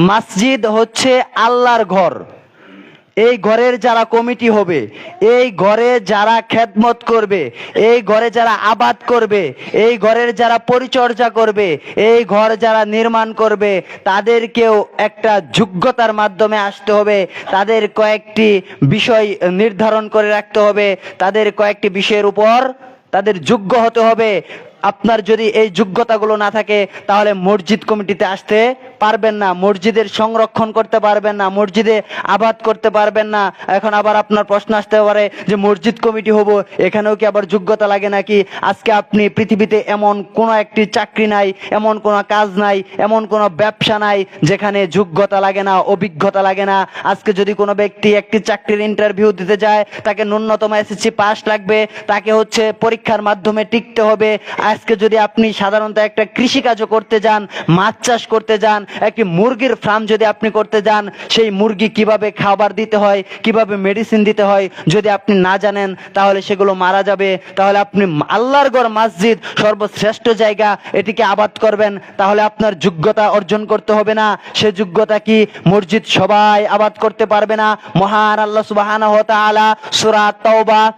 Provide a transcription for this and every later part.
মসজিদ হচ্ছে আল্লাহর ঘর। এই ঘরের যারা কমিটি হবে, এই ঘরে যারা খেদমত করবে, এই ঘরে যারা আবাদ করবে, এই ঘরের যারা পরিচর্যা করবে, এই ঘর যারা নির্মাণ করবে, তাদেরকেও একটা যোগ্যতার মাধ্যমে আসতে হবে। তাদের কয়েকটি বিষয় নির্ধারণ করে রাখতে হবে। তাদের কয়েকটি বিষয়ের উপর তাদের যোগ্য হতে হবে। আপনার যদি এই যোগ্যতাগুলো না থাকে, তাহলে মসজিদ কমিটিতে আসতে পারবেন না, মসজিদের সংরক্ষণ করতে পারবেন না, মসজিদে আবাদ করতে পারবেন না। এখন আবার আপনার প্রশ্ন আসতে পারে যে মসজিদ কমিটি হব, এখানেও কি আবার যোগ্যতা লাগে নাকি? আজকে আপনি পৃথিবীতে এমন কোনো একটি চাকরি নাই, এমন কোনো কাজ নাই, এমন কোনো ব্যবসা নাই, যেখানে যোগ্যতা লাগে না, অভিজ্ঞতা লাগে না। আজকে যদি কোনো ব্যক্তি একটি চাকরির ইন্টারভিউ দিতে যায়, তাকে ন্যূনতম এসএসসি পাস লাগবে, তাকে হচ্ছে পরীক্ষার মাধ্যমে টিকতে হবে। আজকে যদি আপনি সাধারণত একটা কৃষিকাজও করতে যান, মাছ চাষ করতে যান একটি মুরগির ফার্ম যদি আপনি করতে যান, সেই মুরগি কীভাবে খাবার দিতে হয়, কীভাবে মেডিসিন দিতে হয়, যদি আপনি না জানেন, তাহলে সেগুলো মারা যাবে। তাহলে আপনি আল্লাহর গড় মসজিদ, সর্বশ্রেষ্ঠ জায়গা, এটিকে আবাদ করবেন। তাহলে আপনার যোগ্যতা অর্জন করতে হবে না। সে যোগ্যতা কি? মসজিদ সবাই আবাদ করতে পারবে না। মহান আল্লাহ তাআলা, সূরা তাওবা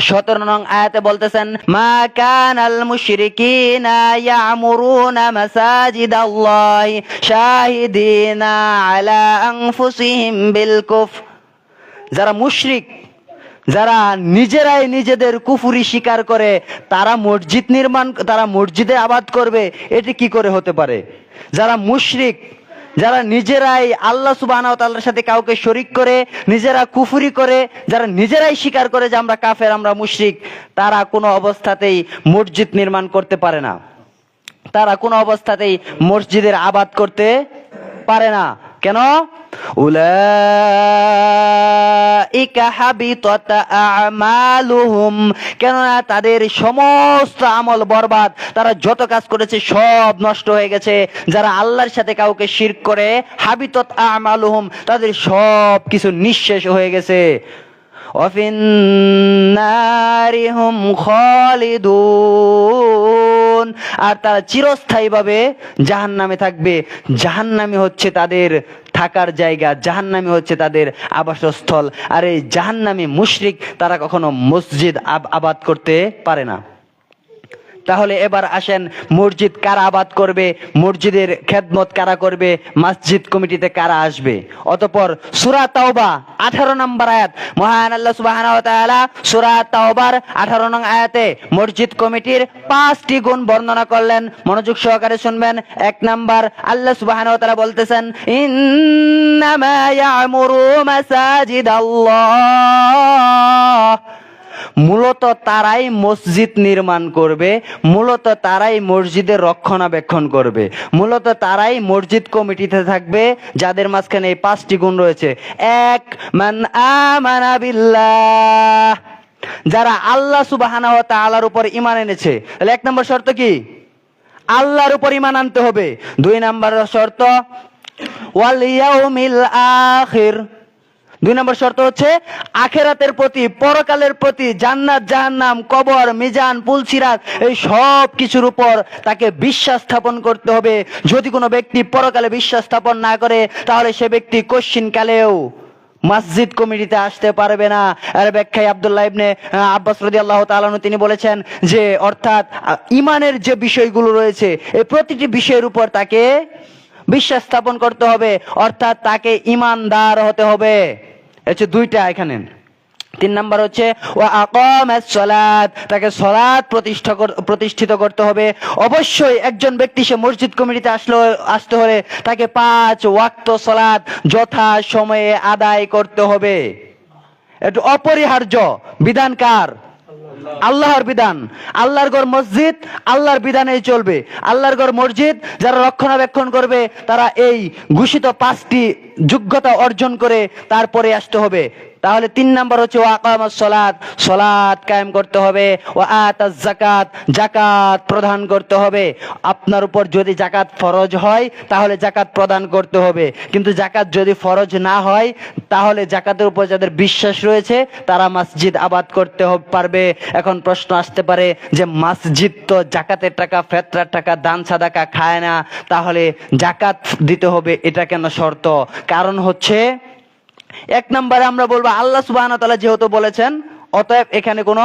সতেরো নং আয়াতে বলতেছেন, মা কান আল মুশরিকিনা ইয়ামুরুনা মাসাজিদ আল্লাহ শাহিদিনা আলা আনফুসিহিম বিল কুফ যারা মুশরিক, যারা নিজেরাই নিজেদের কুফুরি স্বীকার করে, তারা মসজিদ নির্মাণ, তারা মসজিদে আবাদ করবে, এটি কি করে হতে পারে? যারা মুশরিক যারা নিজেরাই আল্লাহ সুবাহর সাথে কাউকে শরিক করে, নিজেরা কুফুরি করে, যারা নিজেরাই স্বীকার করে যে আমরা কাফের, আমরা মুশরিক, তারা কোনো অবস্থাতেই মসজিদ নির্মাণ করতে পারে না। তারা কোনো অবস্থাতেই মসজিদের আবাদ করতে পারে না। কেন? কেননা তাদের সমস্ত আমল বরবাদ, তারা যত কাজ করেছে সব নষ্ট হয়ে গেছে। যারা আল্লাহর সাথে কাউকে শির করে, হাবিতত আমালুহুম, তাদের সব কিছু নিঃশেষ হয়ে গেছে। অফিন النار هم আর তারা চিরস্থায়ীভাবে জাহান্নামে থাকবে। জাহান্নামে হচ্ছে তাদের থাকার জায়গা, জাহান্নামে হচ্ছে তাদের আবাসস্থল। আর এই জাহান্নামে মুশরিক তারা কখনো মসজিদ আব- আবাদ করতে পারে না। তাহলে এবার আসেন, মসজিদ কারা আবাদ করবে, মসজিদের খেদমত কারা করবে, মসজিদ কমিটিতে কারা আসবে? অতপর সুরা তাওবা, আঠারো নম্বর আয়াত, মহান আল্লাহ তাআলা সুরা তাওবার, আঠারো নং আয়াতে মসজিদ কমিটির পাঁচটি গুণ বর্ণনা করলেন। মনোযোগ সহকারে শুনবেন। এক নাম্বার, আল্লাহ তাআলা বলতেছেন, ইন্নামা ইয়ামুরু মাসাজিদাল্লাহ। মূলত তারাই মসজিদ নির্মাণ করবে, মূলত তারাই মসজিদের রক্ষণাবেক্ষণ করবে, মূলত তারাই মসজিদ কমিটিতে থাকবে, যাদের মাঝখানে এই পাঁচটি গুণ রয়েছে। এক, মান যারা আল্লাহ সুবাহানা ও তাআলার উপর ইমান এনেছে, তাহলে এক নম্বর শর্ত কি? আল্লাহর উপর ইমান আনতে হবে। দুই নম্বর শর্ত, ওয়াল আখির। দুই নম্বর শর্ত হচ্ছে, আখেরাতের প্রতি, পরকালের প্রতি জান্নাত, জাহান্নাম, কবর, মিজান পুলসিরাত এই সব কিছুর উপর তাকে বিশ্বাস স্থাপন করতে হবে। যদি কোনো ব্যক্তি পরকালে বিশ্বাস স্থাপন না করে, তাহলে সে ব্যক্তি কশ্চিন কালেও মসজিদ কমিটিতে আসতে পারবে না। আর ব্যাখ্যায় আব্দুল্লাহ ইবনে আব্বাস রাদিয়াল্লাহু তাআলা আনহু তিনি বলেছেন যে, অর্থাৎ ইমানের যে বিষয়গুলো রয়েছে, এই প্রতিটি বিষয়ের উপর তাকে বিশ্বাস স্থাপন করতে হবে। অর্থাৎ তাকে ইমানদার হতে হবে। হচ্ছে দুইটা এখানে তিন নাম্বার হচ্ছে ও আকম সলাদ তাকে সলাদ প্রতিষ্ঠা প্রতিষ্ঠিত করতে হবে। অবশ্যই একজন ব্যক্তি সে মসজিদ কমিটিতে আসলো, আসতে হলে তাকে পাঁচ ওয়াক্ত সলাদ যথা সময়ে আদায় করতে হবে। একটু অপরিহার্য বিধান কার? আল্লাহর বিধান। আল্লাহর গড় মসজিদ, আল্লাহর বিধানেই চলবে। আল্লাহর গড় মসজিদ, যারা রক্ষণাবেক্ষণ করবে, তারা এই ঘোষিত পাঁচটি যোগ্যতা অর্জন করে তারপরে আসতে হবে। তাহলে তিন নাম্বার হচ্ছে ও আকামাস সলাত। সলাত কায়েম করতে হবে। ও আতাজ জাকাত জাকাত প্রদান করতে হবে। আপনার উপর যদি জাকাত ফরজ হয়, তাহলে জাকাত প্রদান করতে হবে। কিন্তু জাকাত যদি ফরজ না হয়, তাহলে জাকাতের উপর যাদের বিশ্বাস রয়েছে, তারা মসজিদ আবাদ করতে পারবে। এখন প্রশ্ন আসতে পারে যে, মসজিদ তো জাকাতের টাকা, ফেতরার টাকা, দান সাদাকা খায় না। তাহলে জাকাত দিতে হবে, এটা কেন শর্ত? কারণ হচ্ছে এক নম্বরে আমরা বলব, আল্লাহ সুবাহ যেহেতু বলেছেন, অতএব এখানে কোনো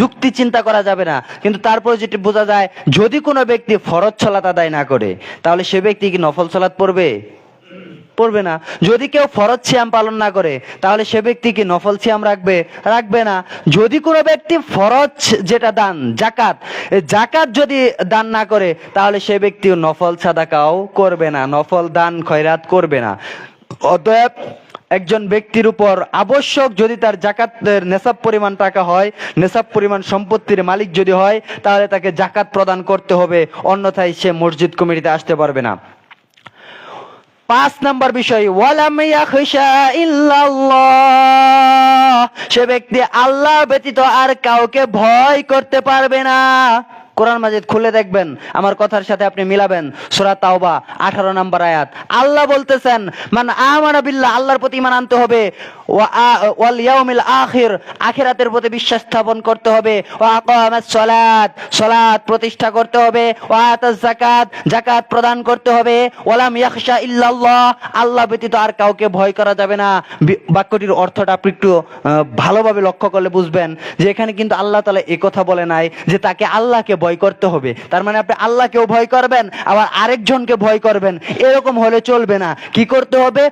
যুক্তি চিন্তা করা যাবে না। কিন্তু তারপরে যেটি বোঝা যায়, যদি কোনো ব্যক্তি ফরজ সলাত আদায় না করে, তাহলে সে ব্যক্তি কি নফল সলাত পড়বে? পড়বে না। যদি কেউ ফরজ সিয়াম পালন না করে, তাহলে সে ব্যক্তি কি নফল সিয়াম রাখবে? রাখবে না। যদি কোনো ব্যক্তি ফরজ যেটা দান জাকাত জাকাত যদি দান না করে, তাহলে সে ব্যক্তি নফল সাদাকাও করবে না, নফল দান খয়রাত করবে না। অতএব একজন ব্যক্তির উপর আবশ্যক যদি তার জাকাতের নেশাব পরিমাণ টাকা হয়, নেশাব পরিমাণ সম্পত্তির মালিক যদি হয়, তাহলে তাকে জাকাত প্রদান করতে হবে, অন্যথায় সে মসজিদ কমিটিতে আসতে পারবে না। পাঁচ নাম্বার বিষয় সে ব্যক্তি আল্লাহ ব্যতীত আর কাউকে ভয় করতে পারবে না। কোরআন মাজিদ খুলে দেখবেন, আমার কথার সাথে আপনি মিলাবেন। সূরা তাওবা 18 নম্বর আয়াত। আল্লাহ বলতেছেন, মান আমানা বিল্লাহ আল্লাহর প্রতি ঈমান আনতে হবে। ওয়াল ইয়াউমিল আখির, আখিরাতের প্রতি বিশ্বাস স্থাপন করতে হবে। আকামাস সালাত সালাত প্রতিষ্ঠা করতে হবে। আতাজ যাকাত যাকাত প্রদান করতে হবে। ওয়ালাম ইয়াখশা ইল্লাল্লাহ, আল্লাহ ব্যতীত আর কাউকে ভয় করা যাবে না। বাক্যটির অর্থটা আপনি একটু ভালোভাবে লক্ষ্য করলে বুঝবেন যে এখানে কিন্তু আল্লাহ তাআলা এই কথা বলে নাই যে তাকে আল্লাহকে ভয় করতে হবে। তার মানে আপনি আল্লাহকেও ভয় করবেন, আবার আরেকজনকে ভয় করবেন। এরকম হলে চলবে না। কি করতে হবে?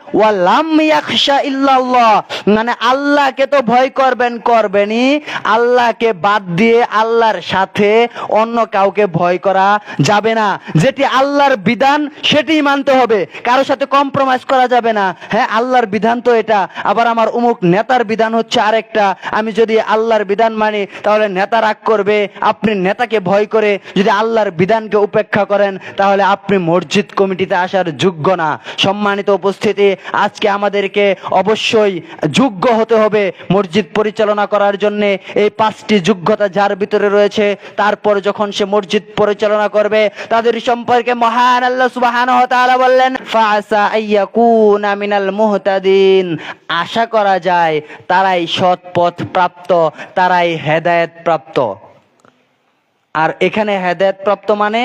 মানে আল্লাহকে তো ভয় করবেন করবেনই। আল্লাহকে বাদ দিয়ে আল্লাহর সাথে অন্য কাউকে ভয় করা যাবে না। যেটি আল্লাহর বিধান সেটি মানতে হবে। কারোর সাথে কম্প্রোমাইজ করা যাবে না। হ্যাঁ আল্লাহর বিধান তো এটা। আবার আমার অমুক নেতার বিধান হচ্ছে আরেকটা। আমি যদি আল্লাহর বিধান মানি, তাহলে নেতা রাগ করবে। আপনি নেতাকে ভয় করে যদি আল্লাহর বিধানকে উপেক্ষা করেন, তাহলে আপনি মসজিদ কমিটিতে আসার যোগ্য না। সম্মানিত উপস্থিতি, আজকে আমাদেরকে অবশ্যই যোগ্য হতে হবে মসজিদ পরিচালনা করার জন্য। এই পাঁচটি যোগ্যতা যার ভিতরে রয়েছে, তারপর যখন সে মসজিদ পরিচালনা করবে, তাদের সম্পর্কে মহান আল্লাহ তাআলা বললেন মিনাল মুহতাদিন। আশা করা যায়, তারাই সৎ পথ প্রাপ্ত তারাই হেদায়েত প্রাপ্ত আর এখানে হেদায়েত প্রাপ্ত মানে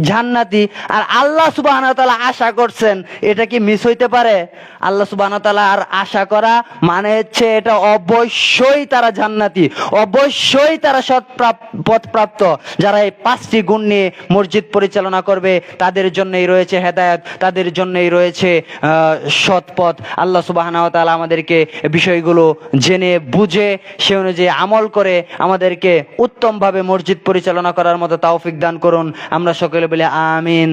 জান্নাতি। আর আল্লাহ সুবাহ আশা করছেন এটা কি মিস হইতে পারে? আল্লাহ সুবাহ আর আশা করা মানে হচ্ছে এটা অবশ্যই তারা জান্নাতি, অবশ্যই তারা সৎ প্রাপ- পথ প্রাপ্ত যারা এই পাঁচটি গুণ নিয়ে মসজিদ পরিচালনা করবে, তাদের জন্যই রয়েছে হেদায়ত, তাদের জন্যই রয়েছে সৎ পথ। আল্লাহ সুবাহ আমাদেরকে বিষয়গুলো জেনে বুঝে, সে অনুযায়ী আমল করে আমাদেরকে উত্তমভাবে মসজিদ পরিচালনা করার মতো তাওফিক দান করুন। আমরা সকলে বলে আমিন